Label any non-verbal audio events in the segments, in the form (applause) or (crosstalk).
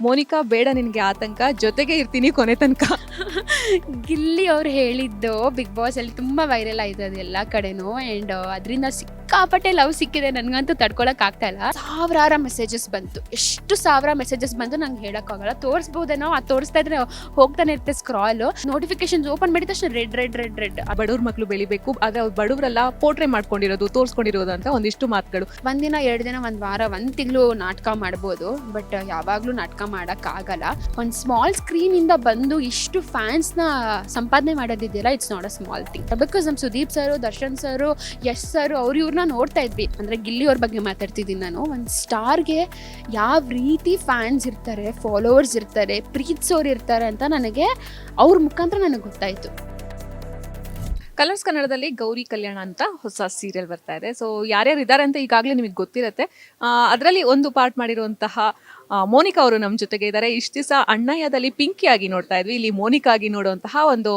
ಮೋನಿಕಾ, ಬೇಡ ನಿನಗೆ ಆತಂಕ, ಜೊತೆಗೆ ಇರ್ತೀನಿ ಕೊನೆ ತನಕ. ಗಿಲ್ಲಿ ಅವ್ರು ಹೇಳಿದ್ದು ಬಿಗ್ ಬಾಸಲ್ಲಿ ತುಂಬಾ ವೈರಲ್ ಆಯಿತು ಅದು ಎಲ್ಲ ಕಡೆನೂ. ಅಂಡ್ ಅದರಿಂದ ಸಿಕ್ಕಾಪಟ್ಟೆ ಲವ್ ಸಿಕ್ಕಿದೆ ನನ್ಗಂತೂ ತಡ್ಕೊಳಕ್ ಆಗ್ತಾ ಇಲ್ಲ. ಸಾವಿರಾರ ಮೆಸೇಜಸ್ ಬಂತು. ಎಷ್ಟು ಸಾವಿರ ಮೆಸೇಜಸ್ ಬಂತು ನಂಗೆ ಹೇಳಕ್ಕಾಗಲ್ಲ ತೋರಿಸ್ಬೋದೇನೋ ಆ ತೋರಿಸ್ತಾ ಇದ್ರೆ ಹೋಗ್ತಾನೆ ಇರುತ್ತೆ ಸ್ಕ್ರಾಲ್ ನೋಟಿಫಿಕೇಶನ್ಸ್ ಓಪನ್ ಮಾಡಿದ ತಕ್ಷಣ ರೆಡ್ ರೆಡ್ ರೆಡ್ ರೆಡ್ ಬಡವ್ರ ಮಕ್ಕಳು ಬೆಳಿಬೇಕು. ಆದ್ರೆ ಅವ್ರು ಬಡವರೆಲ್ಲ ಪೋಟ್ರೆ ಮಾಡ್ಕೊಂಡಿರೋದು ತೋರಿಸ್ಕೊಂಡಿರೋದು ಅಂತ ಒಂದಿಷ್ಟು ಮಾತುಗಳು. ಒಂದಿನ ಎರಡು ದಿನ ಒಂದು ವಾರ ಒಂದು ತಿಂಗಳು ನಾಟಕ ಮಾಡ್ಬೋದು. ಬಟ್ ಯಾವಾಗಲೂ ನಾಟಕ ಮಾಡೋಕ್ಕಾಗಲ್ಲ ಒಂದು ಸ್ಮಾಲ್ ಸ್ಕ್ರೀನಿಂದ ಬಂದು ಇಷ್ಟು ಫ್ಯಾನ್ಸ್ನ ಸಂಪಾದನೆ ಮಾಡೋದಿದೆಯಲ್ಲ it's not a small thing because ನಮ್ಮ Sudeep sir Darshan sir Yash sir ಅವ್ರು ಇವ್ರನ್ನ ನೋಡ್ತಾ ಇದ್ವಿ. ಅಂದರೆ ಗಿಲ್ಲಿ ಅವ್ರ ಬಗ್ಗೆ ಮಾತಾಡ್ತಿದ್ದೀನಿ ನಾನು. ಒಂದು ಸ್ಟಾರ್ಗೆ ಯಾವ ರೀತಿ ಫ್ಯಾನ್ಸ್ ಇರ್ತಾರೆ ಫಾಲೋವರ್ಸ್ ಇರ್ತಾರೆ ಪ್ರೀತಿಸೋರು ಇರ್ತಾರೆ ಅಂತ ನನಗೆ ಅವ್ರ ಮುಖಾಂತರ ನನಗೆ ಗೊತ್ತಾಯಿತು. ಕಲರ್ಸ್ ಕನ್ನಡದಲ್ಲಿ ಗೌರಿ ಕಲ್ಯಾಣ ಅಂತ ಹೊಸ ಸೀರಿಯಲ್ ಬರ್ತಾ ಇದೆ. ಸೊ ಯಾರ್ಯಾರು ಇದ್ದಾರೆ ಅಂತ ಈಗಾಗಲೇ ನಿಮಗೆ ಗೊತ್ತಿರುತ್ತೆ. ಅದರಲ್ಲಿ ಒಂದು ಪಾರ್ಟ್ ಮಾಡಿರುವಂತಹ ಆ, ಮೋನಿಕಾ ಅವರು ನಮ್ಮ ಜೊತೆಗೆ ಇದ್ದಾರೆ ಇಷ್ಟು ದಿವಸ ಅಣ್ಣಯ್ಯದಲ್ಲಿ ಪಿಂಕಿ ಆಗಿ ನೋಡ್ತಾ ಇದ್ವಿ. ಇಲ್ಲಿ ಮೋನಿಕಾ ಆಗಿ ನೋಡುವಂತಹ ಒಂದು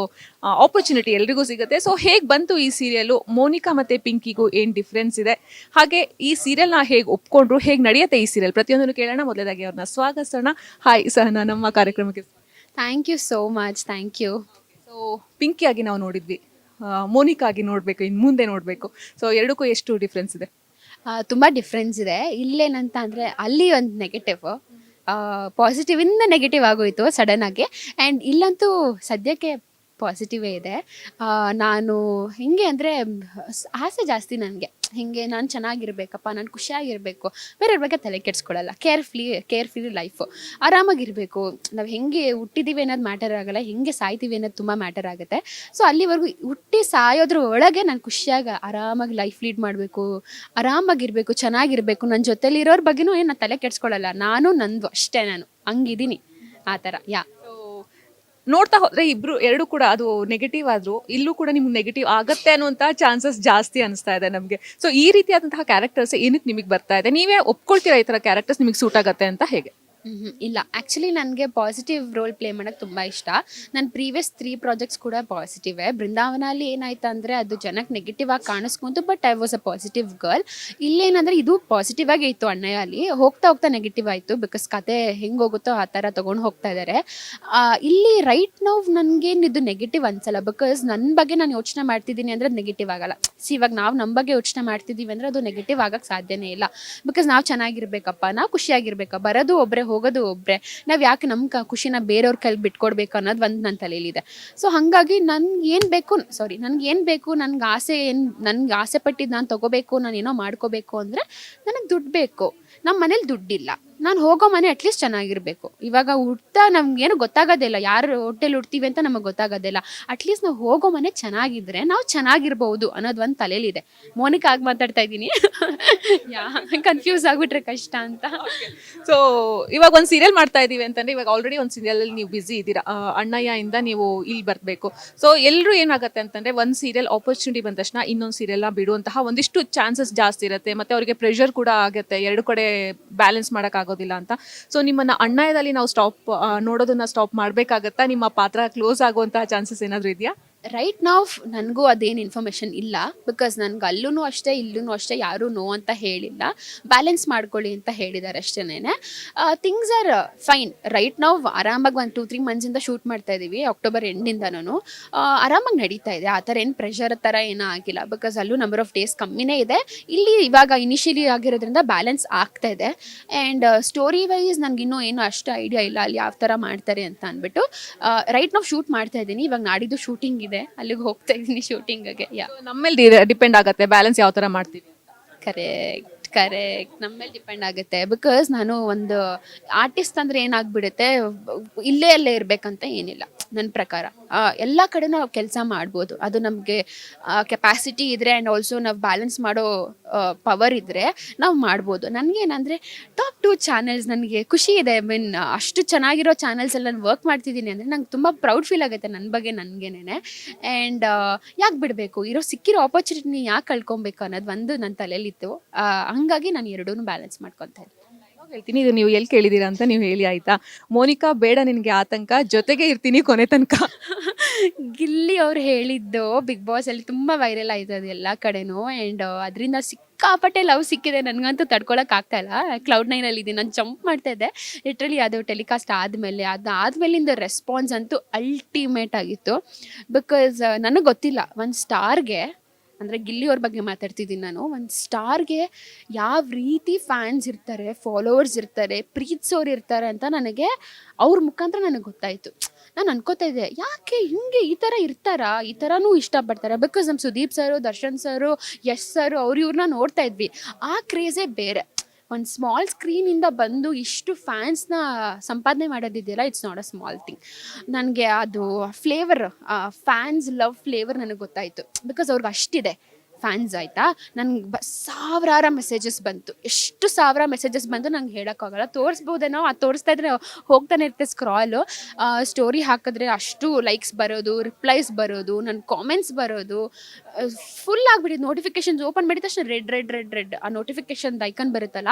ಆಪರ್ಚುನಿಟಿ ಎಲ್ರಿಗೂ ಸಿಗುತ್ತೆ. ಸೊ ಹೇಗೆ ಬಂತು ಈ ಸೀರಿಯಲ್ ಮೋನಿಕಾ ಮತ್ತೆ ಪಿಂಕಿಗೂ ಏನು ಡಿಫ್ರೆನ್ಸ್ ಇದೆ? ಹಾಗೆ ಈ ಸೀರಿಯಲ್ನ ಹೇಗೆ ಒಪ್ಕೊಂಡ್ರು? ಹೇಗೆ ನಡೆಯುತ್ತೆ ಈ ಸೀರಿಯಲ್ ಪ್ರತಿಯೊಂದನ್ನು ಕೇಳೋಣ. ಮೊದಲೇದಾಗಿ ಅವ್ರನ್ನ ಸ್ವಾಗತಿಸೋಣ ಹಾಯ್ ಸಹನಾ. ನಮ್ಮ ಕಾರ್ಯಕ್ರಮಕ್ಕೆ thank you so much thank you so Pinky ಆಗಿ ನಾವು ನೋಡಿದ್ವಿ. ಆ, ಮೋನಿಕಾ ಆಗಿ ನೋಡಬೇಕು ಇನ್ನು ಮುಂದೆ ನೋಡಬೇಕು. ಸೊ ಎರಡಕ್ಕೂ ಎಷ್ಟು ಡಿಫ್ರೆನ್ಸ್ ಇದೆ? ತುಂಬ ಡಿಫ್ರೆನ್ಸ್ ಇದೆ. ಇಲ್ಲೇನಂತ ಅಂದರೆ ಅಲ್ಲಿ ಒಂದು ನೆಗೆಟಿವ್ ಪಾಸಿಟಿವ್ ಇಂದ ನೆಗೆಟಿವ್ ಆಗೋಯಿತು ಸಡನ್ ಆಗಿ. ಆ್ಯಂಡ್ ಇಲ್ಲಂತೂ ಸದ್ಯಕ್ಕೆ ಪಾಸಿಟಿವೇ ಇದೆ. ನಾನು ಹಿಂಗೆ ಅಂದರೆ ಆಸೆ ಜಾಸ್ತಿ ನನಗೆ. ಹಿಂಗೆ ನಾನು ಚೆನ್ನಾಗಿರ್ಬೇಕಪ್ಪ, ನಾನು ಖುಷಿಯಾಗಿರಬೇಕು. ಬೇರೆಯವ್ರ ಬಗ್ಗೆ ತಲೆ ಕೆಡ್ಸ್ಕೊಳ್ಳಲ್ಲ ಕೇರ್ಫ್ಲಿ ಕೇರ್ಫ್ಲಿ ಲೈಫು ಆರಾಮಾಗಿರಬೇಕು. ನಾವು ಹೆಂಗೆ ಹುಟ್ಟಿದ್ದೀವಿ ಅನ್ನೋದು ಮ್ಯಾಟರ್ ಆಗಲ್ಲ, ಹೆಂಗೆ ಸಾಯ್ತೀವಿ ಅನ್ನೋದು ತುಂಬ ಮ್ಯಾಟರ್ ಆಗುತ್ತೆ. ಸೊ ಅಲ್ಲಿವರೆಗೂ ಹುಟ್ಟಿ ಸಾಯೋದ್ರ ಒಳಗೆ ನಾನು ಖುಷಿಯಾಗಿ ಆರಾಮಾಗಿ ಲೈಫ್ ಲೀಡ್ ಮಾಡಬೇಕು, ಆರಾಮಾಗಿರಬೇಕು, ಚೆನ್ನಾಗಿರಬೇಕು. ನನ್ನ ಜೊತೆಲಿ ಇರೋರ ಬಗ್ಗೆನೂ ಏನು ನಾನು ತಲೆ ಕೆಡ್ಸ್ಕೊಳ್ಳಲ್ಲ ನಾನು ನಂದು ಅಷ್ಟೇ ನಾನು. ಹಂಗಿದ್ದೀನಿ. ಆ ಥರ ಯಾ. ನೋಡ್ತಾ ಹೋದ್ರೆ ಇಬ್ರು, ಎರಡು ಕೂಡ ಅದು ನೆಗೆಟಿವ್ ಆದ್ರು ಇಲ್ಲೂ ಕೂಡ ನಿಮ್ಗೆ ನೆಗೆಟಿವ್ ಆಗತ್ತೆ ಅನ್ನುವಂತ ಚಾನ್ಸಸ್ ಜಾಸ್ತಿ ಅನಿಸ್ತಾ ಇದೆ ನಮಗೆ ಸೊ ಈ ರೀತಿಯಾದಂತಹ ಕ್ಯಾರೆಕ್ಟರ್ಸ್ ಏನಕ್ಕೆ ನಿಮಗೆ ಬರ್ತಾ ಇದೆ ನೀವೇ ಒಪ್ಕೊಳ್ತೀರಾ ಈ ತರ ಕ್ಯಾರೆಕ್ಟರ್ಸ್ ನಿಮಗೆ ಸೂಟ್ ಆಗತ್ತೆ ಅಂತ ಹೇಗೆ. ಇಲ್ಲ ಆ್ಯಕ್ಚುಲಿ ನನಗೆ ಪಾಸಿಟಿವ್ ರೋಲ್ ಪ್ಲೇ ಮಾಡೋಕ್ಕೆ ತುಂಬ ಇಷ್ಟ. ನನ್ನ ಪ್ರೀವಿಯಸ್ ತ್ರೀ ಪ್ರಾಜೆಕ್ಟ್ಸ್ ಕೂಡ ಪಾಸಿಟಿವೇ ಬೃಂದಾವನಲ್ಲಿ ಏನಾಯ್ತು ಅಂದರೆ ಅದು ಜನಕ್ಕೆ ನೆಗೆಟಿವ್ ಆಗಿ ಕಾಣಿಸ್ಕೊಂತು but I was a positive girl ಇಲ್ಲೇನಂದರೆ ಇದು ಪಾಸಿಟಿವ್ ಆಗಿ ಇತ್ತು ಅಣ್ಣಯ್ಯ ಅಲ್ಲಿ ಹೋಗ್ತಾ ಹೋಗ್ತಾ ನೆಗೆಟಿವ್ ಆಯಿತು ಬಿಕಾಸ್ ಕತೆ ಹೆಂಗೆ ಹೋಗುತ್ತೋ ಆ ಥರ ತೊಗೊಂಡು ಹೋಗ್ತಾ ಇದ್ದಾರೆ ಇಲ್ಲಿ ರೈಟ್ ನಾವು ನನಗೇನು ಇದು ನೆಗೆಟಿವ್ ಅನ್ಸಲ್ಲ ಬಿಕಾಸ್ ನನ್ನ ಬಗ್ಗೆ ನಾನು ಯೋಚನೆ ಮಾಡ್ತಿದ್ದೀನಿ ಅಂದರೆ ಅದು ನೆಗೆಟಿವ್ ಆಗಲ್ಲ. ಸಿ ಇವಾಗ ನಾವು ನಮ್ಮ ಬಗ್ಗೆ ಯೋಚನೆ ಮಾಡ್ತಿದ್ದೀವಿ ಅಂದರೆ ಅದು ನೆಗೆಟಿವ್ ಆಗಕ್ಕೆ ಸಾಧ್ಯನೇ ಇಲ್ಲ. ಬಿಕಾಸ್ ನಾವು ಚೆನ್ನಾಗಿರ್ಬೇಕಪ್ಪ, ನಾವು ಖುಷಿಯಾಗಿರ್ಬೇಕಪ್ಪ, ಬರೋದು ಒಬ್ಬರೇ ಹೋಗೋದು ಒಬ್ಬರೇ ನಾವು ಯಾಕೆ ನಮ್ಮ ಕ, ಖುಷಿನ ಬೇರೆಯವ್ರ ಕೈಲಿ ಬಿಟ್ಕೊಡ್ಬೇಕು ಅನ್ನೋದು ಒಂದು ನನ್ನ ತಲೆಯಲ್ಲಿದೆ ಸೊ ಹಾಗಾಗಿ ನನ್ಗೆ ಏನು ಬೇಕು ಸಾರಿ ನನ್ಗೆ ಏನು ಬೇಕು, ನನ್ಗೆ ಆಸೆ ಏನು, ನನ್ಗೆ ಆಸೆ ಪಟ್ಟಿದ್ದು ನಾನು ತಗೋಬೇಕು, ನಾನು ಏನೋ ಮಾಡ್ಕೋಬೇಕು ಅಂದರೆ, ನನಗೆ ದುಡ್ಡು ಬೇಕು. ನಮ್ಮ ಮನೇಲಿ ದುಡ್ಡಿಲ್ಲ. ನಾನು ಹೋಗೋ ಮನೆ ಅಟ್ಲೀಸ್ಟ್ ಚೆನ್ನಾಗಿರಬೇಕು. ಇವಾಗ ಹುಡ್ತಾ ನಮ್ಗೇನು ಗೊತ್ತಾಗೋದಿಲ್ಲ ಯಾರು ಹೋಟೆಲ್ ಹುಡ್ತೀವಿ ಅಂತ ನಮಗೆ ಗೊತ್ತಾಗೋದಿಲ್ಲ ಅಟ್ಲೀಸ್ಟ್ ನಾವು ಹೋಗೋ ಮನೆ ಚೆನ್ನಾಗಿದ್ರೆ ನಾವು ಚೆನ್ನಾಗಿರ್ಬೋದು ಅನ್ನೋದು ಒಂದು ತಲೆಯಲ್ಲಿದೆ ಮೋನಿಕಾ ಆಗಿ ಮಾತಾಡ್ತಾ ಇದ್ದೀನಿ. (laughs) ಯಾ ಕನ್ಫ್ಯೂಸ್ ಆಗಿಬಿಟ್ರೆ ಕಷ್ಟ ಅಂತ. ಸೊ ಇವಾಗ ಒಂದು ಸೀರಿಯಲ್ ಮಾಡ್ತಾ ಇದ್ದೀವಿ ಅಂತಂದ್ರೆ ಇವಾಗ ಆಲ್ರೆಡಿ ಒಂದು ಸೀರಿಯಲ್ ನೀವು ಬಿಸಿ ಇದ್ದೀರಾ. ಅಣ್ಣಯ್ಯ ಇಂದ ನೀವು ಇಲ್ಲಿ ಬರಬೇಕು. ಸೊ ಎಲ್ಲರೂ ಏನಾಗುತ್ತೆ ಅಂತಂದ್ರೆ ಒಂದು ಸೀರಿಯಲ್ ಆಪರ್ಚುನಿಟಿ ಬಂದ ತಕ್ಷಣ ಇನ್ನೊಂದು ಸೀರಿಯಲ್ ಬಿಡುವಂತಹ ಒಂದಿಷ್ಟು ಚಾನ್ಸಸ್ ಜಾಸ್ತಿ ಇರುತ್ತೆ. ಮತ್ತೆ ಅವರಿಗೆ ಪ್ರೆಷರ್ ಕೂಡ ಆಗುತ್ತೆ. ಎರಡು ಕಡೆ ಬ್ಯಾಲೆನ್ಸ್ ಮಾಡಕ್ ಆಗೋದಿಲ್ಲ ಅಂತ. ಸೊ ನಿಮ್ಮನ್ನ ಅಣ್ಣಾಯದಲ್ಲಿ ನಾವು ಸ್ಟಾಪ್ ನೋಡೋದನ್ನ ಸ್ಟಾಪ್ ಮಾಡ್ಬೇಕಾಗತ್ತಾ? ನಿಮ್ಮ ಪಾತ್ರ ಕ್ಲೋಸ್ ಆಗುವಂತಹ ಚಾನ್ಸಸ್ ಏನಾದ್ರು ಇದೆಯಾ? ರೈಟ್ ನಾವು ನನಗೂ ಅದೇನು ಇನ್ಫಾರ್ಮೇಷನ್ ಇಲ್ಲ. ಬಿಕಾಸ್ ನನ್ಗೆ ಅಲ್ಲೂ ಅಷ್ಟೇ ಇಲ್ಲೂ ಅಷ್ಟೇ, ಯಾರು ನೋ ಅಂತ ಹೇಳಿಲ್ಲ. ಬ್ಯಾಲೆನ್ಸ್ ಮಾಡ್ಕೊಳ್ಳಿ ಅಂತ ಹೇಳಿದ್ದಾರೆ ಅಷ್ಟೇನೆ ಥಿಂಗ್ಸ್ ಆರ್ ಫೈನ್ ರೈಟ್ ನಾವು ಆರಾಮಾಗಿ ಒಂದು ಟೂ ತ್ರೀ ಮಂತ್ಸಿಂದ ಶೂಟ್ ಮಾಡ್ತಾ ಇದ್ದೀವಿ ಅಕ್ಟೋಬರ್ ಎಂಡಿಂದನೂ ಆರಾಮಾಗಿ ನಡೀತಾ ಇದೆ. ಆ ಥರ ಏನು ಪ್ರೆಷರ್ ಥರ ಏನೂ ಆಗಿಲ್ಲ. ಬಿಕಾಸ್ ಅಲ್ಲೂ ನಂಬರ್ ಆಫ್ ಡೇಸ್ ಕಮ್ಮಿನೇ ಇದೆ. ಇಲ್ಲಿ ಇವಾಗ ಇನಿಷಿಯಲಿ ಆಗಿರೋದ್ರಿಂದ ಬ್ಯಾಲೆನ್ಸ್ ಆಗ್ತಾ ಇದೆ. ಆ್ಯಂಡ್ ಸ್ಟೋರಿ ವೈಸ್ ನನಗೆ ಇನ್ನೂ ಏನು ಅಷ್ಟು ಐಡಿಯಾ ಇಲ್ಲ ಅಲ್ಲಿ ಯಾವ ಥರ ಮಾಡ್ತಾರೆ ಅಂತ ಅಂದ್ಬಿಟ್ಟು ರೈಟ್ ನಾವು ಶೂಟ್ ಮಾಡ್ತಾ ಇದ್ದೀನಿ ಇವಾಗ ನಾಡಿದ್ದು ಶೂಟಿಂಗ್ ಇದೆ. ಅಲ್ಲಿಗೆ ಹೋಗ್ತಾ ಇದ್ದೀನಿ ಶೂಟಿಂಗ್ಗೆ ಯಾ ನಮ್ಮೇಲೆ ಡಿಪೆಂಡ್ ಆಗುತ್ತೆ. ಬ್ಯಾಲೆನ್ಸ್ ಯಾವ ತರ ಮಾಡ್ತೀವಿ ಕರೆಕ್ಟ್ ಕರೆಕ್ಟ್ ನಮ್ಮ ಮೇಲೆ ಡಿಪೆಂಡ್ ಆಗುತ್ತೆ. ಬಿಕಾಸ್ ನಾನು ಒಂದು ಆರ್ಟಿಸ್ಟ್ ಅಂದ್ರೆ ಏನಾಗ್ಬಿಡುತ್ತೆ, ಇಲ್ಲೇ ಅಲ್ಲೇ ಇರ್ಬೇಕಂತ ಏನಿಲ್ಲ. ನನ್ನ ಪ್ರಕಾರ. ಎಲ್ಲ ಕಡೆ ನಾವು ಕೆಲಸ ಮಾಡ್ಬೋದು. ಅದು ನಮಗೆ ಕೆಪಾಸಿಟಿ ಇದ್ರೆ ಆ್ಯಂಡ್ ಆಲ್ಸೋ ನಾವು ಬ್ಯಾಲೆನ್ಸ್ ಮಾಡೋ ಪವರ್ ಇದ್ರೆ ನಾವು ಮಾಡ್ಬೋದು. ನನಗೇನಂದರೆ ಟಾಪ್ ಟು ಚಾನೆಲ್ಸ್ ನನಗೆ ಖುಷಿ ಇದೆ. ಐ ಮೀನ್ ಅಷ್ಟು ಚೆನ್ನಾಗಿರೋ ಚಾನೆಲ್ಸ್ ಎಲ್ಲ ನಾನು ವರ್ಕ್ ಮಾಡ್ತಿದ್ದೀನಿ ಅಂದರೆ ನಂಗೆ ತುಂಬ ಪ್ರೌಡ್ ಫೀಲ್ ಆಗುತ್ತೆ ನನ್ನ ಬಗ್ಗೆ ನನಗೇನೆ ಆ್ಯಂಡ್ ಯಾಕೆ ಬಿಡಬೇಕು? ಇರೋ ಸಿಕ್ಕಿರೋ ಆಪರ್ಚುನಿಟಿನ ಯಾಕೆ ಕಳ್ಕೊಬೇಕು ಅನ್ನೋದು ಒಂದು ನನ್ನ ತಲೆಯಲ್ಲಿತ್ತು. ಹಂಗಾಗಿ ನಾನು ಎರಡೂ ಬ್ಯಾಲೆನ್ಸ್ ಮಾಡ್ಕೊತಾ ಹೇಳ್ತೀನಿ ಇದು ನೀವು ಎಲ್ಲಿ ಕೇಳಿದ್ದೀರಾ ಅಂತ ನೀವು ಹೇಳಿ ಆಯ್ತಾ? ಮೋನಿಕಾ ಬೇಡ ನಿನಗೆ ಆತಂಕ ಜೊತೆಗೆ ಇರ್ತೀನಿ ಕೊನೆ ತನಕ. ಗಿಲ್ಲಿ ಅವ್ರು ಹೇಳಿದ್ದು ಬಿಗ್ ಬಾಸ್ ಅಲ್ಲಿ ತುಂಬ ವೈರಲ್ ಆಯ್ತು ಅದು ಎಲ್ಲ ಕಡೆನೂ. ಆ್ಯಂಡ್ ಅದರಿಂದ ಸಿಕ್ ಸಿಕ್ಕಾಪಟ್ಟೆ ಲವ್ ಸಿಕ್ಕಿದೆ. ನನಗಂತೂ ತಡ್ಕೊಳಕ್ಕೆ ಆಗ್ತಾ ಇಲ್ಲ. ಕ್ಲೌಡ್ ನೈನಲ್ಲಿ ಇದ್ದೀನಿ ನಾನು ಜಂಪ್ ಮಾಡ್ತಾ ಇದ್ದೆ. ಲಿಟ್ರಲಿ ಅದು ಟೆಲಿಕಾಸ್ಟ್ ಆದಮೇಲೆ ಅದಾದ್ಮೇಲಿಂದ ರೆಸ್ಪಾನ್ಸ್ ಅಂತೂ ಅಲ್ಟಿಮೇಟ್ ಆಗಿತ್ತು. ಬಿಕಾಸ್ ನನಗೆ ಗೊತ್ತಿಲ್ಲ. ಒಂದು ಸ್ಟಾರ್ಗೆ ಅಂದರೆ ಗಿಲ್ಲಿಯವ್ರ ಬಗ್ಗೆ ಮಾತಾಡ್ತಿದ್ದೀನಿ ನಾನು. ಒಂದು ಸ್ಟಾರ್ಗೆ ಯಾವ ರೀತಿ ಫ್ಯಾನ್ಸ್ ಇರ್ತಾರೆ ಫಾಲೋವರ್ಸ್ ಇರ್ತಾರೆ ಪ್ರೀತಿಸೋರು ಇರ್ತಾರೆ ಅಂತ ನನಗೆ ಅವ್ರ ಮುಖಾಂತರ ನನಗೆ ಗೊತ್ತಾಯಿತು. ನಾನು ಅನ್ಕೋತಾ ಇದ್ದೆ, ಯಾಕೆ ಹಿಂಗೆ ಈ ಥರ ಇರ್ತಾರಾ? ಈ ಥರನೂ ಇಷ್ಟಪಡ್ತಾರೆ. ಬಿಕಾಸ್ ನಮ್ಮ ಸುದೀಪ್ ಸರು ದರ್ಶನ್ ಸರು ಯಶ್ ಸರು ಅವ್ರು ಇವ್ರನ್ನ ನೋಡ್ತಾ ಇದ್ವಿ. ಆ ಕ್ರೇಜೇ ಬೇರೆ. ಒಂದು ಸ್ಮಾಲ್ ಸ್ಕ್ರೀನಿಂದ ಬಂದು ಇಷ್ಟು ಫ್ಯಾನ್ಸ್ನ ಸಂಪಾದನೆ ಮಾಡೋದಿದೆಯಲ್ಲ it's not a small thing ನನಗೆ ಅದು ಫ್ಲೇವರ್ ಫ್ಯಾನ್ಸ್ ಲವ್ ಫ್ಲೇವರ್ ನನಗೆ ಗೊತ್ತಾಯಿತು. ಬಿಕಾಸ್ ಅವ್ರಿಗೆ ಅಷ್ಟಿದೆ. ಫ್ಯಾನ್ಸ್ ಆಯಿತಾ? ನನಗೆ ಬ, ಸಾವಿರಾರ ಮೆಸೇಜಸ್ ಬಂತು. ಎಷ್ಟು ಸಾವಿರ ಮೆಸೇಜಸ್ ಬಂತು ನಂಗೆ ಹೇಳೋಕ್ಕಾಗಲ್ಲ. ತೋರಿಸ್ಬೋದೇನೋ ಅದು ತೋರಿಸ್ತಾ ಇದ್ರೆ ಹೋಗ್ತಾನೆ ಇರುತ್ತೆ ಸ್ಕ್ರಾಲು ಸ್ಟೋರಿ ಹಾಕಿದ್ರೆ ಅಷ್ಟು ಲೈಕ್ಸ್ ಬರೋದು ರಿಪ್ಲೈಸ್ ಬರೋದು ನನ್ನ ಕಾಮೆಂಟ್ಸ್ ಬರೋದು. ಫುಲ್ ಆಗಿಬಿಟ್ಟಿದ್ದು ನೋಟಿಫಿಕೇಶನ್ಸ್ ಓಪನ್ ಮಾಡಿದ ತಕ್ಷಣ ರೆಡ್ ರೆಡ್ ರೆಡ್ ರೆಡ್ ಆ ನೋಟಿಫಿಕೇಶನ್ ಐಕನ್ ಬರುತ್ತಲ್ಲ,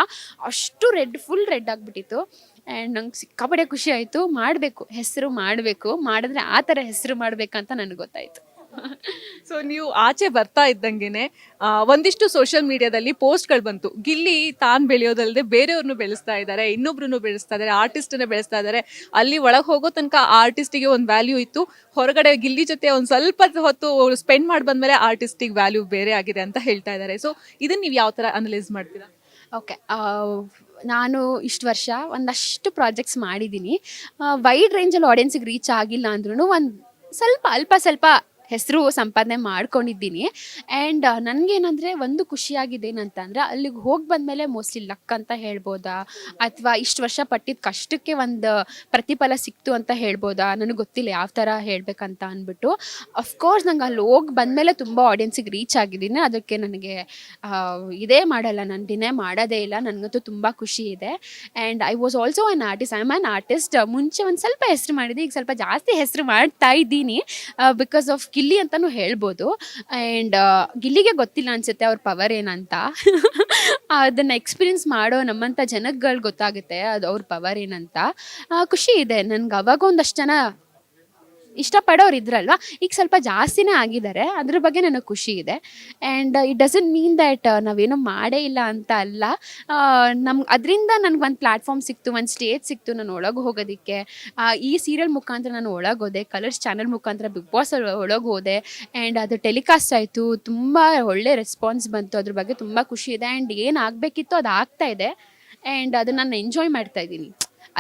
ಅಷ್ಟು ರೆಡ್ ಫುಲ್ ರೆಡ್ ಆಗಿಬಿಟ್ಟಿತ್ತು. ಆ್ಯಂಡ್ ನಂಗೆ ಸಿಕ್ಕಾಪಡೆ ಖುಷಿ ಆಯಿತು. ಮಾಡಬೇಕು, ಹೆಸರು ಮಾಡಬೇಕು. ಮಾಡಿದ್ರೆ ಆ ಥರ ಹೆಸರು ಮಾಡಬೇಕಂತ ನನಗೆ ಗೊತ್ತಾಯಿತು. ಸೊ ನೀವು ಆಚೆ ಬರ್ತಾ ಇದ್ದಂಗೆನೆ ಒಂದಿಷ್ಟು ಸೋಷಿಯಲ್ ಮೀಡಿಯಾದಲ್ಲಿ ಪೋಸ್ಟ್ಗಳು ಬಂತು. ಗಿಲ್ಲಿ ತಾನು ಬೆಳೆಯೋದಲ್ಲದೆ ಬೇರೆಯವ್ರನ್ನು ಬೆಳೆಸ್ತಾ ಇದ್ದಾರೆ, ಇನ್ನೊಬ್ರನ್ನು ಬೆಳೆಸ್ತಾ ಇದ್ದಾರೆ ಆರ್ಟಿಸ್ಟನ್ನ ಬೆಳೆಸ್ತಾ ಇದ್ದಾರೆ. ಅಲ್ಲಿ ಒಳಗೆ ಹೋಗೋ ತನಕ ಆರ್ಟಿಸ್ಟಿಗೆ ಒಂದು ವ್ಯಾಲ್ಯೂ ಇತ್ತು. ಹೊರಗಡೆ ಗಿಲ್ಲಿ ಜೊತೆ ಒಂದು ಸ್ವಲ್ಪ ಹೊತ್ತು ಸ್ಪೆಂಡ್ ಮಾಡಿ ಬಂದ್ಮೇಲೆ ಆರ್ಟಿಸ್ಟಿಗೆ ವ್ಯಾಲ್ಯೂ ಬೇರೆ ಆಗಿದೆ ಅಂತ ಹೇಳ್ತಾ ಇದ್ದಾರೆ. ಸೊ ಇದನ್ನ ನೀವು ಯಾವ ಥರ ಅನಲೈಸ್ ಮಾಡ್ತೀರಾ? ಓಕೆ ನಾನು ಇಷ್ಟು ವರ್ಷ ಒಂದಷ್ಟು ಪ್ರಾಜೆಕ್ಟ್ಸ್ ಮಾಡಿದ್ದೀನಿ ವೈಡ್ ರೇಂಜಲ್ಲಿ ಆಡಿಯನ್ಸಿಗೆ ರೀಚ್ ಆಗಿಲ್ಲ ಅಂದ್ರೂ ಒಂದು ಸ್ವಲ್ಪ, ಅಲ್ಪ ಸ್ವಲ್ಪ ಹೆಸರು ಸಂಪಾದನೆ ಮಾಡ್ಕೊಂಡಿದ್ದೀನಿ. ಆ್ಯಂಡ್ ನನಗೇನಂದರೆ ಒಂದು ಖುಷಿಯಾಗಿದೆ ಏನಂತಂದರೆ ಅಲ್ಲಿಗೆ ಹೋಗಿ ಬಂದಮೇಲೆ ಮೋಸ್ಟ್ಲಿ ಲಕ್ ಅಂತ ಹೇಳ್ಬೋದಾ? ಅಥವಾ ಇಷ್ಟು ವರ್ಷ ಪಟ್ಟಿದ್ದ ಕಷ್ಟಕ್ಕೆ ಒಂದು ಪ್ರತಿಫಲ ಸಿಕ್ತು ಅಂತ ಹೇಳ್ಬೋದಾ? ನನಗೆ ಗೊತ್ತಿಲ್ಲ ಯಾವ ಥರ ಹೇಳಬೇಕಂತ ಅಂದ್ಬಿಟ್ಟು ಅಫ್ಕೋರ್ಸ್ ನಂಗೆ ಅಲ್ಲಿ ಹೋಗಿ ಬಂದಮೇಲೆ ತುಂಬ ಆಡಿಯನ್ಸಿಗೆ ರೀಚ್ ಆಗಿದ್ದೀನಿ. ಅದಕ್ಕೆ ನನಗೆ ಇದೇ ಮಾಡಲ್ಲ, ನಾನು ದಿನೇ ಮಾಡೋದೇ ಇಲ್ಲ. ನನಗಂತೂ ತುಂಬ ಖುಷಿ ಇದೆ. And I was also an artist I am an artist ಮುಂಚೆ ಒಂದು ಸ್ವಲ್ಪ ಹೆಸರು ಮಾಡಿದೆ, ಈಗ ಸ್ವಲ್ಪ ಜಾಸ್ತಿ ಹೆಸರು ಮಾಡ್ತಾ ಇದ್ದೀನಿ ಬಿಕಾಸ್ ಆಫ್ ಗಿಲ್ಲಿ ಅಂತಲೂ ಹೇಳ್ಬೋದು. ಆ್ಯಂಡ್ ಗಿಲ್ಲಿಗೆ ಗೊತ್ತಿಲ್ಲ ಅನ್ಸುತ್ತೆ ಅವ್ರ ಪವರ್ ಏನಂತ. ಅದನ್ನು ಎಕ್ಸ್ಪೀರಿಯನ್ಸ್ ಮಾಡೋ ನಮ್ಮಂಥ ಜನಗಳು ಗೊತ್ತಾಗುತ್ತೆ ಅದು ಅವ್ರ ಪವರ್ ಏನಂತ. ಖುಷಿ ಇದೆ. ನನ್ಗೆ ಅವಾಗ ಒಂದಷ್ಟು ಜನ ಇಷ್ಟಪಡೋರು ಇದ್ರಲ್ವ? ಈಗ ಸ್ವಲ್ಪ ಜಾಸ್ತಿನೇ ಆಗಿದ್ದಾರೆ. ಅದ್ರ ಬಗ್ಗೆ ನನಗೆ ಖುಷಿ ಇದೆ. And it doesn't mean that ನಾವೇನೋ ಮಾಡೇ ಇಲ್ಲ ಅಂತ ಅಲ್ಲ. ನಮ್ಗೆ ಅದರಿಂದ ನನಗೆ ಒಂದು ಪ್ಲ್ಯಾಟ್ಫಾರ್ಮ್ ಸಿಕ್ತು, ಒಂದು ಸ್ಟೇಜ್ ಸಿಕ್ತು ನಾನು ಒಳಗೆ ಹೋಗೋದಕ್ಕೆ. ಈ ಸೀರಿಯಲ್ ಮುಖಾಂತರ ನಾನು ಒಳಗೆ ಹೋದೆ ಕಲರ್ಸ್ ಚಾನಲ್ ಮುಖಾಂತರ ಬಿಗ್ ಬಾಸ್ ಒಳಗೆ ಹೋದೆ. ಆ್ಯಂಡ್ ಅದು ಟೆಲಿಕಾಸ್ಟ್ ಆಯಿತು, ತುಂಬ ಒಳ್ಳೆ ರೆಸ್ಪಾನ್ಸ್ ಬಂತು, ಅದ್ರ ಬಗ್ಗೆ ತುಂಬ ಖುಷಿ ಇದೆ. ಆ್ಯಂಡ್ ಏನು ಆಗಬೇಕಿತ್ತು ಅದು ಆಗ್ತಾ ಇದೆ. ಆ್ಯಂಡ್ ಅದನ್ನು ನಾನು ಎಂಜಾಯ್ ಮಾಡ್ತಾ ಇದ್ದೀನಿ.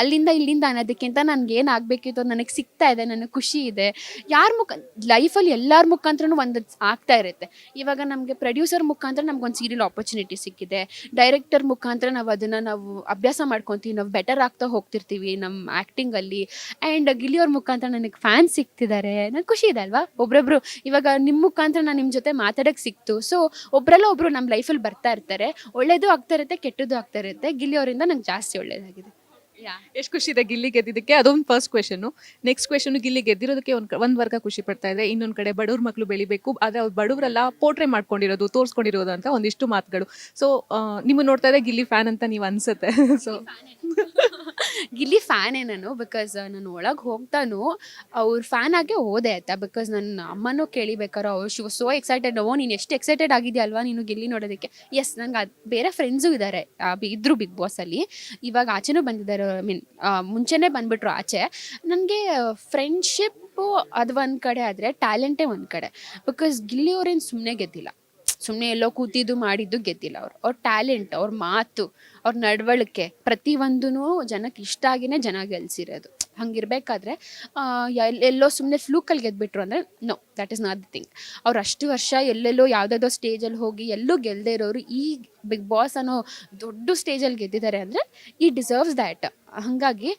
ಅಲ್ಲಿಂದ ಇಲ್ಲಿಂದ ಅನ್ನೋದಕ್ಕಿಂತ ನನಗೆ ಏನು ಆಗಬೇಕಿತ್ತು ನನಗೆ ಸಿಗ್ತಾ ಇದೆ, ನನಗೆ ಖುಷಿ ಇದೆ. ಯಾರ ಮುಖ, ಲೈಫಲ್ಲಿ ಎಲ್ಲರ ಮುಖಾಂತರನೂ ಒಂದು ಆಗ್ತಾ ಇರುತ್ತೆ. ಇವಾಗ ನಮಗೆ ಪ್ರೊಡ್ಯೂಸರ್ ಮುಖಾಂತರ ನಮ್ಗೊಂದು ಸೀರಿಯಲ್ ಆಪರ್ಚುನಿಟಿ ಸಿಕ್ಕಿದೆ. ಡೈರೆಕ್ಟರ್ ಮುಖಾಂತರ ನಾವು ಅದನ್ನು ನಾವು ಅಭ್ಯಾಸ ಮಾಡ್ಕೊತೀವಿ, ನಾವು ಬೆಟರ್ ಆಗ್ತಾ ಹೋಗ್ತಿರ್ತೀವಿ ನಮ್ಮ ಆ್ಯಕ್ಟಿಂಗಲ್ಲಿ ಆ್ಯಂಡ್ ಗಿಲಿಯವ್ರ ಮುಖಾಂತರ ನನಗೆ ಫ್ಯಾನ್ಸ್ ಸಿಗ್ತಿದ್ದಾರೆ. ನನಗೆ ಖುಷಿ ಇದೆ ಅಲ್ವಾ? ಒಬ್ರೊಬ್ರು ಇವಾಗ ನಿಮ್ಮ ಮುಖಾಂತರ ನಾನು ನಿಮ್ಮ ಜೊತೆ ಮಾತಾಡಕ್ಕೆ ಸಿಕ್ತು. ಸೊ ಒಬ್ರಲ್ಲ ಒಬ್ರು ನಮ್ಮ ಲೈಫಲ್ಲಿ ಬರ್ತಾ ಇರ್ತಾರೆ. ಒಳ್ಳೇದು ಆಗ್ತಾ ಇರುತ್ತೆ, ಕೆಟ್ಟದ್ದು ಆಗ್ತಾ ಇರುತ್ತೆ. ಗಿಲಿಯವರಿಂದ ನಂಗೆ ಜಾಸ್ತಿ ಒಳ್ಳೇದಾಗಿದೆ. ಎಷ್ಟು ಖುಷಿ ಇದೆ ಗಿಲ್ಲಿ ಗೆದ್ದಿದ್ದಕ್ಕೆ? ಅದೊಂದು first question next question Gilli ಗೆದ್ದಿರೋದಕ್ಕೆ ಒಂದು ಒಂದು ವರ್ಗ ಖುಷಿ ಪಡ್ತಾ ಇದೆ. ಇನ್ನೊಂದು ಕಡೆ ಬಡವ್ರ ಮಕ್ಕಳು ಬೆಳಿಬೇಕು. ಆದರೆ ಅವ್ರು ಬಡವರೆಲ್ಲ ಪೋಟ್ರೆ ಮಾಡ್ಕೊಂಡಿರೋದು ತೋರಿಸ್ಕೊಂಡಿರೋದು ಅಂತ ಒಂದಿಷ್ಟು ಮಾತುಗಳು. ಸೊ ನಿಮ್ಮ ನೋಡ್ತಾ ಇದೆ ಗಿಲ್ಲಿ ಫ್ಯಾನ್ ಅಂತ ನೀವು ಅನ್ಸುತ್ತೆ. (laughs) ಸೊ ಗಿಲ್ಲಿ ಫ್ಯಾನ್ ನಾನು? ಬಿಕಾಸ್ ನಾನು ಒಳಗೆ ಹೋಗ್ತಾನು ಅವ್ರ ಫ್ಯಾನ್ ಆಗೇ ಹೋದೆ ಆಯ್ತಾ? ಬಿಕಾಸ್ ನನ್ನ ಅಮ್ಮನೂ ಕೇಳಿಬೇಕಾರೋ ಅವ್ರು ಶಿ ಸೋ ಎಕ್ಸೈಟೆಡ್ ಓ ನೀನು ಎಷ್ಟು ಎಕ್ಸೈಟೆಡ್ ಆಗಿದೆಯಲ್ವಾ ನೀನು ಗಿಲ್ಲಿ ನೋಡೋದಕ್ಕೆ? ಎಸ್ ನಂಗೆ ಅದು ಬೇರೆ ಫ್ರೆಂಡ್ಸು ಇದ್ದಾರೆ ಇದ್ರು. ಬಿಗ್ ಬಾಸಲ್ಲಿ ಇವಾಗ ಆಚೆನೂ ಬಂದಿದ್ದಾರೆ ಐ ಮೀನ್ ಮುಂಚೆನೇ ಬಂದ್ಬಿಟ್ರು ಆಚೆ. ನನಗೆ ಫ್ರೆಂಡ್ಶಿಪ್ಪು ಅದು ಒಂದು ಕಡೆ ಆದರೆ ಟ್ಯಾಲೆಂಟೇ ಒಂದು ಕಡೆ. ಬಿಕಾಸ್ ಗಿಲ್ಲಿ ಅವ್ರೇನು ಸುಮ್ಮನೆ ಗೆದ್ದಿಲ್ಲ. ಸುಮ್ಮನೆ ಎಲ್ಲೋ ಕೂತಿದ್ದು, ಮಾಡಿದ್ದು ಗೆದ್ದಿಲ್ಲ ಅವ್ರು. ಅವ್ರ ಟ್ಯಾಲೆಂಟ್ ಅವ್ರ ಮಾತು ಅವ್ರ ನಡವಳಿಕೆ ಪ್ರತಿಯೊಂದೂ ಜನಕ್ಕೆ ಇಷ್ಟ ಆಗಿನೇ ಜನ ಗೆಲ್ಸಿರೋದು. ಹಂಗಿರ್ಬೇಕಾದ್ರೆ ಎಲ್ಲೋ ಸುಮ್ಮನೆ ಫ್ಲೂಕಲ್ಲಿ ಗೆದ್ಬಿಟ್ರು ಅಂದರೆ no that is not the thing ಅವ್ರು ಅಷ್ಟು ವರ್ಷ ಎಲ್ಲೆಲ್ಲೋ ಯಾವುದಾದೋ ಸ್ಟೇಜಲ್ಲಿ ಹೋಗಿ ಎಲ್ಲೂ ಗೆಲ್ಲದೆ ಇರೋರು, ಈ ಬಿಗ್ ಬಾಸ್ ಅನ್ನೋ ದೊಡ್ಡ ಸ್ಟೇಜಲ್ಲಿ ಗೆದ್ದಿದ್ದಾರೆ ಅಂದರೆ ಈ ಡಿಸರ್ವ್ಸ್ ದ್ಯಾಟ್ ಹಾಗಾಗಿ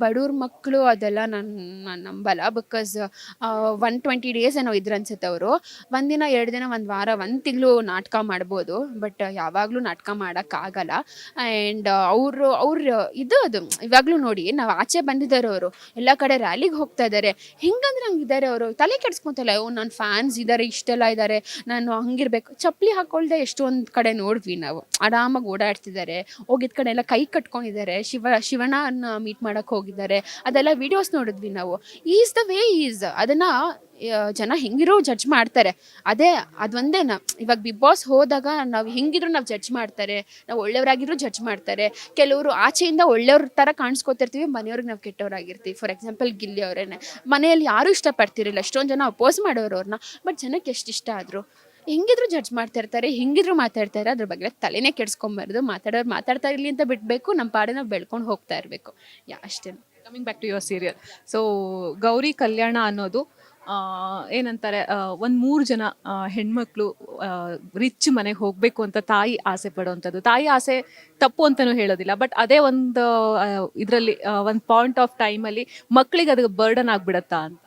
ಬಡವ್ರ ಮಕ್ಕಳು ಅದೆಲ್ಲ ನಾನು ನಾನು ನಂಬಲ್ಲ ಬಿಕಾಸ್ ಒನ್ ಟ್ವೆಂಟಿ ಡೇಸ್ ಏನೋ ಇದ್ರು ಅನ್ಸುತ್ತೆ ಅವರು. ಒಂದಿನ ಎರಡು ದಿನ, ಒಂದು ವಾರ, ಒಂದು ತಿಂಗಳು ನಾಟಕ ಮಾಡ್ಬೋದು ಬಟ್ ಯಾವಾಗಲೂ ನಾಟಕ ಮಾಡೋಕ್ಕಾಗಲ್ಲ. ಆ್ಯಂಡ್ ಅವರು, ಅವ್ರ ಇದು ಅದು. ಇವಾಗಲೂ ನೋಡಿ, ನಾವು ಆಚೆ ಬಂದಿದ್ದಾರೆ ಅವರು. ಎಲ್ಲ ಕಡೆ ರ್ಯಾಲಿಗೆ ಹೋಗ್ತಾ ಇದ್ದಾರೆ. ಹೆಂಗಂದ್ರೆ ಹಂಗಿದ್ದಾರೆ ಅವರು? ತಲೆ ಕೆಡ್ಸ್ಕೊತಲ್ಲ, ಓ ನನ್ನ ಫ್ಯಾನ್ಸ್ ಇದ್ದಾರೆ ಇಷ್ಟೆಲ್ಲ ಇದ್ದಾರೆ ನಾನು ಹಂಗಿರ್ಬೇಕು. ಚಪ್ಪಲಿ ಹಾಕೊಳ್ದೆ ಎಷ್ಟೊಂದು ಕಡೆ ನೋಡ್ವಿ ನಾವು. ಆರಾಮಾಗಿ ಓಡಾಡ್ತಿದ್ದಾರೆ. ಹೋಗಿದ ಕಡೆ ಎಲ್ಲ ಕೈ ಕಟ್ಕೊಂಡಿದ್ದಾರೆ. ಶಿವ ಶಿವಣ್ಣನ ಮೀಟ್ ಮಾಡೋಕ್ಕೆ ಹೋಗಿದ್ದಾರೆ. ಅದೆಲ್ಲ ವಿಡಿಯೋಸ್ ನೋಡಿದ್ವಿ ನಾವು. ಈಸ್ ದ ವೇ ಈಸ್ ಅದನ್ನು ಜನ ಹೆಂಗಿರೋ ಜಡ್ಜ್ ಮಾಡ್ತಾರೆ. ಅದೇ ಅದೊಂದೇನ ಇವಾಗ ಬಿಗ್ ಬಾಸ್ ಹೋದಾಗ ನಾವು ಹೆಂಗಿದ್ರು ನಾವು ಜಡ್ಜ್ ಮಾಡ್ತಾರೆ, ನಾವು ಒಳ್ಳೆಯವರಾಗಿದ್ರು ಜಡ್ಜ್ ಮಾಡ್ತಾರೆ. ಕೆಲವರು ಆಚೆಯಿಂದ ಒಳ್ಳೆಯವ್ರ ಥರ ಕಾಣಿಸ್ಕೊತಿರ್ತೀವಿ, ಮನೆಯವ್ರಿಗೆ ನಾವು ಕೆಟ್ಟವರಾಗಿರ್ತೀವಿ. ಫಾರ್ ಎಕ್ಸಾಂಪಲ್ ಗಿಲ್ಲಿ ಅವರೇನೆ. ಮನೆಯಲ್ಲಿ ಯಾರೂ ಇಷ್ಟಪಡ್ತಿರಲಿಲ್ಲ. ಎಷ್ಟೊಂದು ಜನ ಅಪೋಸ್ ಮಾಡೋರು ಅವ್ರನ್ನ ಬಟ್ ಜನಕ್ಕೆ ಎಷ್ಟು ಇಷ್ಟ ಆದರು. ಹೆಂಗಿದ್ರು ಜಡ್ಜ್ ಮಾಡ್ತಾ ಇರ್ತಾರೆ ಹೆಂಗಿದ್ರು ಮಾತಾಡ್ತಾರೆ, ಅದ್ರ ಬಗ್ಗೆ ತಲೆನೇ ಕೆಡ್ಸ್ಕೊಂಬಾರ್ದು. ಮಾತಾಡೋರು ಮಾತಾಡ್ತಾ ಇರಲಿ ಅಂತ ಬಿಡಬೇಕು ನಮ್ಮ ಪಾಡೆ ನಾವು ಬೆಳ್ಕೊಂಡು ಹೋಗ್ತಾ ಇರಬೇಕು. ಯಾ ಅಷ್ಟೇ coming back to your serial so Gauri Kalyana ಅನ್ನೋದು ಏನಂತಾರೆ ಒಂದು ಮೂರು ಜನ ಹೆಣ್ಮಕ್ಳು ರಿಚ್ ಮನೆಗೆ ಹೋಗಬೇಕು ಅಂತ ತಾಯಿ ಆಸೆ ಪಡುವಂಥದ್ದು ತಾಯಿ ಆಸೆ ತಪ್ಪು ಅಂತಲೂ ಹೇಳೋದಿಲ್ಲ ಬಟ್ ಅದೇ ಒಂದು ಇದರಲ್ಲಿ ಒಂದು ಪಾಯಿಂಟ್ ಆಫ್ ಟೈಮಲ್ಲಿ ಮಕ್ಕಳಿಗೆ ಅದಕ್ಕೆ ಬರ್ಡನ್ ಆಗಿಬಿಡತ್ತಾ ಅಂತ.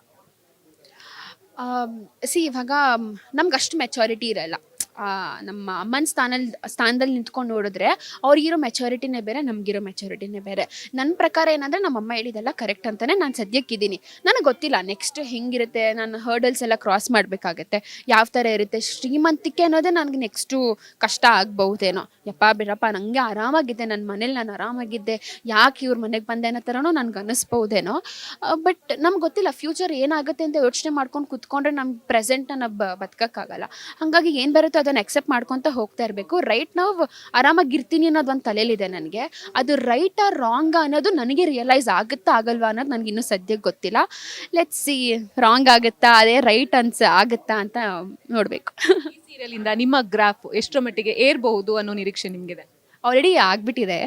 ಸಿ ಇವಾಗ, ನಮ್ಗೆ ಅಷ್ಟು ಮೆಚಾರಿಟಿ ಇರಲ್ಲ. ಆ, ನಮ್ಮ ಅಮ್ಮನ ಸ್ಥಾನದಲ್ಲಿ ಸ್ಥಾನದಲ್ಲಿ ನಿಂತ್ಕೊಂಡು ನೋಡಿದ್ರೆ ಅವ್ರಿಗಿರೋ ಮೆಚೋರಿಟಿನೇ ಬೇರೆ ನಮಗಿರೋ ಮೆಚೋರಿಟಿನೇ ಬೇರೆ. ನನ್ನ ಪ್ರಕಾರ ಏನಂದ್ರೆ ನಮ್ಮ ಅಮ್ಮ ಹೇಳಿದೆಲ್ಲ ಕರೆಕ್ಟ್ ಅಂತಲೇ ನಾನು ಸದ್ಯಕ್ಕಿದ್ದೀನಿ. ನನಗೆ ಗೊತ್ತಿಲ್ಲ ನೆಕ್ಸ್ಟ್ ಹೆಂಗಿರುತ್ತೆ ನಾನು ಹರ್ಡಲ್ಸ್ ಎಲ್ಲ ಕ್ರಾಸ್ ಮಾಡಬೇಕಾಗತ್ತೆ ಯಾವ ಥರ ಇರುತ್ತೆ ಶ್ರೀಮಂತಿಕೆ ಅನ್ನೋದೇ ನನಗೆ ನೆಕ್ಸ್ಟು ಕಷ್ಟ ಆಗ್ಬಹುದೇನೋ. ಯಪ್ಪ ಬಿಡಪ್ಪ ನನಗೆ ಆರಾಮಾಗಿದ್ದೆ ನನ್ನ ಮನೇಲಿ ನಾನು ಆರಾಮಾಗಿದ್ದೆ ಯಾಕೆ ಇವ್ರ ಮನೆಗೆ ಬಂದೆ ಅನ್ನೋ ಥರನೂ ನನಗೆ ಅನ್ನಿಸ್ಬಹುದೇನೋ ಬಟ್ ನಮ್ಗೆ ಗೊತ್ತಿಲ್ಲ ಫ್ಯೂಚರ್ ಏನಾಗುತ್ತೆ ಅಂತ ಯೋಚನೆ ಮಾಡ್ಕೊಂಡು ಕುತ್ಕೊಂಡ್ರೆ ನಮ್ಮ ಪ್ರೆಸೆಂಟ್ನ ನಾವು ಬದುಕೋಕ್ಕಾಗಲ್ಲ. ಹಾಗಾಗಿ ಏನು ಬರುತ್ತೋ ಅದನ್ನು ಅಕ್ಸೆಪ್ಟ್ ಮಾಡ್ಕೊಂತ ಹೋಗ್ತಾ ಇರಬೇಕು. ರೈಟ್ ನಾವು ಆರಾಮಾಗಿರ್ತೀನಿ ಅನ್ನೋದು ಒಂದು ತಲೆಯಲ್ಲಿದೆ ನನಗೆ. ಅದು ರೈಟ್ ಆರ್ ರಾಂಗ್ ಅನ್ನೋದು ನನಗೆ ರಿಯಲೈಸ್ ಆಗುತ್ತಾ ಆಗಲ್ವಾ ಅನ್ನೋದು ನನಗೆ ಇನ್ನೂ ಸದ್ಯಕ್ಕೆ ಗೊತ್ತಿಲ್ಲ. ಲೆಟ್ಸ್ ಸಿ ರಾಂಗ್ ಆಗುತ್ತಾ ಅದೇ ರೈಟ್ ಅನ್ಸ ಆಗುತ್ತಾ ಅಂತ ನೋಡಬೇಕು. ಸೀರಿಯಲಿಂದ ನಿಮ್ಮ ಗ್ರಾಫ್ ಎಷ್ಟರ ಮಟ್ಟಿಗೆ ಏರ್ಬಹುದು ಅನ್ನೋ ನಿರೀಕ್ಷೆ ನಿಮಗಿದೆ? ಆಲ್ರೆಡಿ ಆಗ್ಬಿಟ್ಟಿದೆ.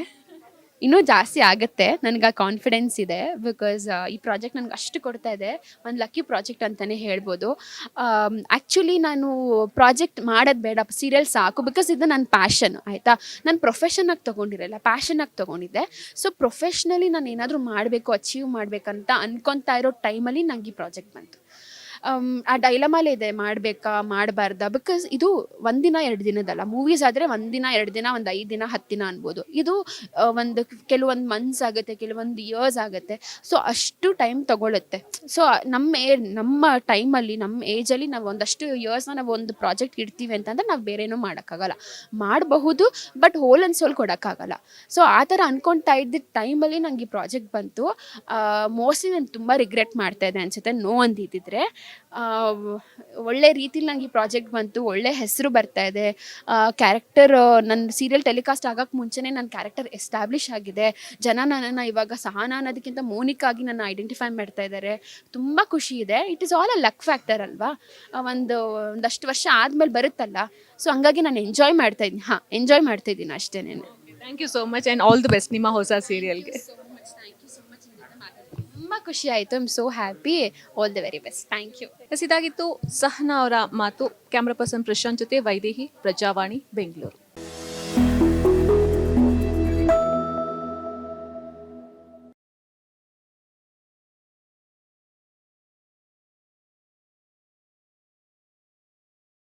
ಇನ್ನೂ ಜಾಸ್ತಿ ಆಗುತ್ತೆ. ನನಗೆ ಆ ಕಾನ್ಫಿಡೆನ್ಸ್ ಇದೆ ಬಿಕಾಸ್ ಈ ಪ್ರಾಜೆಕ್ಟ್ ನನಗೆ ಅಷ್ಟು ಕೊಡ್ತಾ ಇದೆ. ಒಂದು ಲಕ್ಕಿ ಪ್ರಾಜೆಕ್ಟ್ ಅಂತಲೇ ಹೇಳ್ಬೋದು. ಆ್ಯಕ್ಚುಲಿ ನಾನು ಪ್ರಾಜೆಕ್ಟ್ ಮಾಡೋದು ಬೇಡ. ಸೀರಿಯಲ್ ಸಾಕು ಬಿಕಾಸ್ ಇದು ನನ್ನ ಪ್ಯಾಷನ್ ಆಯಿತಾ? ನಾನು ಪ್ರೊಫೆಷನಾಗಿ ತೊಗೊಂಡಿರಲ್ಲ ಪ್ಯಾಷನಾಗಿ ತೊಗೊಂಡಿದ್ದೆ. ಸೊ ಪ್ರೊಫೆಷ್ನಲಿ ನಾನು ಏನಾದರೂ ಮಾಡಬೇಕು ಅಚೀವ್ ಮಾಡಬೇಕಂತ ಅನ್ಕೊತಾ ಇರೋ ಟೈಮಲ್ಲಿ ನಂಗೆ ಈ ಪ್ರಾಜೆಕ್ಟ್ ಬಂತು. ಆ ಡೈಲಮಲ್ಲೇ ಇದೆ, ಮಾಡಬೇಕಾ, ಮಾಡಬಾರ್ದ? ಬಿಕಾಸ್ ಇದು ಒಂದಿನ ಎರಡು ದಿನದಲ್ಲ. ಮೂವೀಸ್ ಆದರೆ ಒಂದಿನ ಎರಡು ದಿನ, ಒಂದು ಐದು ದಿನ, ಹತ್ತು ದಿನ ಅನ್ಬೋದು. ಇದು ಒಂದು ಕೆಲವೊಂದು ಮಂತ್ಸ್ ಆಗುತ್ತೆ, ಕೆಲವೊಂದು ಇಯರ್ಸ್ ಆಗುತ್ತೆ. ಸೊ ಅಷ್ಟು ಟೈಮ್ ತಗೊಳುತ್ತೆ. ಸೊ ನಮ್ಮ ಏ, ನಮ್ಮ ಟೈಮಲ್ಲಿ ನಮ್ಮ ಏಜಲ್ಲಿ ನಾವು ಒಂದಷ್ಟು ಇಯರ್ಸ್ನ ನಾವು ಒಂದು ಪ್ರಾಜೆಕ್ಟ್ ಇಡ್ತೀವಿ ಅಂತಂದ್ರೆ ನಾವು ಬೇರೇನೂ ಮಾಡೋಕ್ಕಾಗಲ್ಲ. ಮಾಡಬಹುದು ಬಟ್ ಹೋಲ್ ಆ್ಯಂಡ್ ಸೋಲ್ ಕೊಡೋಕ್ಕಾಗಲ್ಲ. ಸೊ ಆ ಥರ ಅನ್ಕೊತಾ ಇದ್ದ ಟೈಮಲ್ಲಿ ನಂಗೆ ಈ ಪ್ರಾಜೆಕ್ಟ್ ಬಂತು. ಮೋಸ್ಟ್ಲಿ ನಾನು ತುಂಬ ರಿಗ್ರೆಟ್ ಮಾಡ್ತಾ ಇದ್ದೆ ಅನ್ಸುತ್ತೆ ನೋ ಅಂದಿದ್ದಿದ್ರೆ ಒಳ್ಳೆ ರೀತಿಲಿ ನಂಗೆ ಈ ಪ್ರಾಜೆಕ್ಟ್ ಬಂತು, ಒಳ್ಳೆ ಹೆಸರು ಬರ್ತಾ ಇದೆ. ಕ್ಯಾರೆಕ್ಟರ್ ನನ್ನ ಸೀರಿಯಲ್ ಟೆಲಿಕಾಸ್ಟ್ ಆಗೋಕ್ಕೆ ಮುಂಚೆನೇ ನನ್ನ ಕ್ಯಾರೆಕ್ಟರ್ ಎಸ್ಟಾಬ್ಲಿಷ್ ಆಗಿದೆ. ಜನ ನನ್ನನ್ನು ಇವಾಗ ಸಹನಾ ಅನ್ನೋದಕ್ಕಿಂತ ಮೋನಿಕಾಗಿ ನನ್ನ ಐಡೆಂಟಿಫೈ ಮಾಡ್ತಾ ಇದ್ದಾರೆ ತುಂಬ ಖುಷಿ ಇದೆ. It is all a luck factor ಅಲ್ವಾ? ಒಂದು, ಒಂದಷ್ಟು ವರ್ಷ ಆದಮೇಲೆ ಬರುತ್ತಲ್ಲ. ಸೊ ಹಂಗಾಗಿ ನಾನು ಎಂಜಾಯ್ ಮಾಡ್ತಾ ಇದ್ದೀನಿ ಹಾಂ ಎಂಜಾಯ್ ಮಾಡ್ತಾ ಇದ್ದೀನಿ ಅಷ್ಟೇನೆ thank you so much and all the best ನಿಮ್ಮ ಹೊಸ ಸೀರಿಯಲ್ಗೆ ತುಂಬ ಖುಷಿ ಆಯಿತು. I am so happy all the very best thank you yes ಇದಾಗಿತ್ತು ಸಹನಾ ಅವರ ಮಾತು. ಕ್ಯಾಮ್ರಾ ಪರ್ಸನ್ ಪ್ರಶಾಂತ್ ಜೊತೆ ವೈದೇಹಿ ಪ್ರಜಾವಾಣಿ ಬೆಂಗಳೂರು